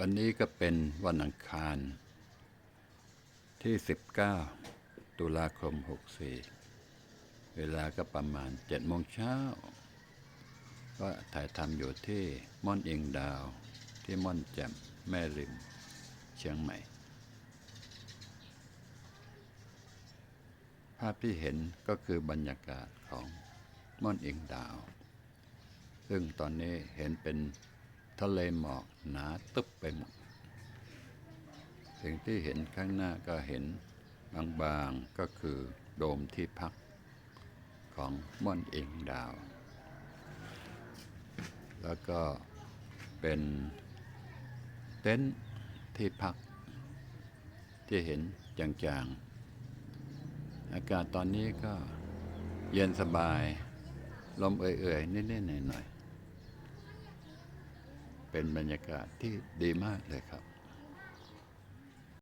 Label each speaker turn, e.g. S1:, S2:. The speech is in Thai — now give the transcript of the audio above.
S1: วันนี้ก็เป็นวันอังคาร ที่ 19 ตุลาคม 64 เวลาก็ประมาณ7โมงเช้า ก็ถ่ายทำอยู่ที่ม่อนเองดาว ที่ม่อนแจ่มแม่ริม เชียงใหม่ ภาพที่เห็นก็คือบรรยากาศของม่อนเองดาว ซึ่งตอนนี้เห็นเป็น ทะเลหมอกหนาตึบไปหมด สิ่งที่เห็นข้างหน้าก็เห็นบางๆก็คือโดมที่พักของม่อนเองดาว แล้วก็เป็นเต็นท์ที่พัก ที่เห็นจางๆ อากาศตอนนี้ก็เย็นสบาย ลมเอื่อยๆนิดๆหน่อยๆ เป็นบรรยากาศที่ดีมากเลยครับ